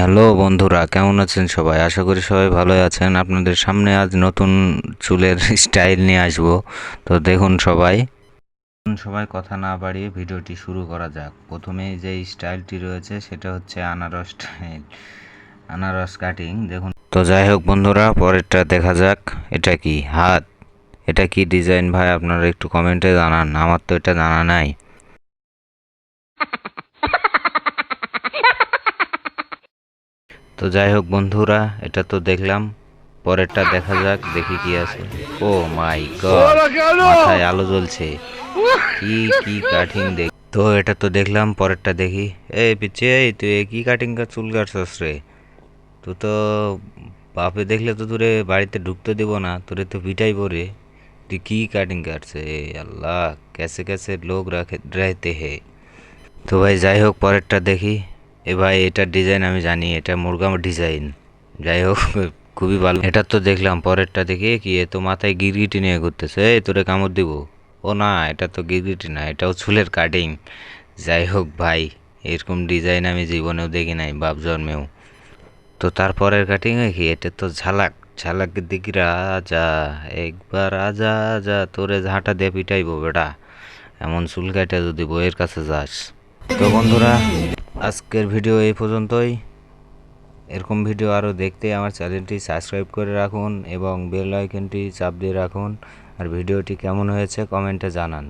Hello বন্ধুরা, কেমন আছেন সবাই? আশা করি সবাই ভালোই আছেন। আপনাদের সামনে আজ নতুন চুলের স্টাইল নিয়ে আসব। তো দেখুন সবাই। সবাই কথা না বাড়িয়ে ভিডিওটি শুরু করা যাক। প্রথমে যে স্টাইলটি রয়েছে, সেটা হচ্ছে আনারস স্টাইল। আনারস কাটিং, দেখুন। তো যাই হোক বন্ধুরা, পরেরটা দেখা যাক। এটা কি? হাত। এটা কি ডিজাইন ভাই? আপনারা একটু কমেন্টে জানান। আমার তো এটা জানা নাই। তো যাই হোক বন্ধুরা এটা তো দেখলাম পরেরটা দেখা যাক দেখি কি আছে ও মাই গড মাথায় আলো জ্বলছে কি কি কাটিং দেখ তো এটা তো দেখলাম পরেরটা দেখি এই পিচ্ছে এই তুই এ কি কাটিং কার চুল কাটছস রে তুই তো বাপে দেখলে তো তোরে বাড়িতে ঢুকতে দেবো না তোরে তো পিটাই পরে তুই কি কাটিং কাটছে এ আল্লাহ कैसे कैसे লোক রাখে रहते হে তো ভাই যাই হোক পরেরটা দেখি এ ভাই এটার ডিজাইন আমি জানি, এটা মুরগা ডিজাইন যাই হোক, খুবই ভালো। এটা তো দেখলাম, পরেরটা দেখি এ কি, এ তো মাথায় গিরগিটি নিয়ে ঘুরতেছে। এই তোরে কামড় দিব। ও না, এটা তো গিরগিটি না, এটাও চুলের কাটিং যাই হোক ভাই, এরকম ডিজাইন আমি জীবনেও দেখি নাই, বাপ জন্মেও। তো তারপরের কাটিং কি, এটা তো ঝালাক ঝালাক দিকি রাজা, একবার আজা যা তোরে ঝাঁটা দিয়ে পিটাইবো বেটা। এমন চুল কাটে যদি বইয়ের কাছে যাস। তো বন্ধুরা আজকের ভিডিও এই পর্যন্তই। এরকম ভিডিও আরও দেখতে আমার চ্যানেলটি সাবস্ক্রাইব করে রাখুন এবং বেল আইকনটি চাপ দিয়ে রাখুন। আর ভিডিওটি কেমন হয়েছে কমেন্টে জানান।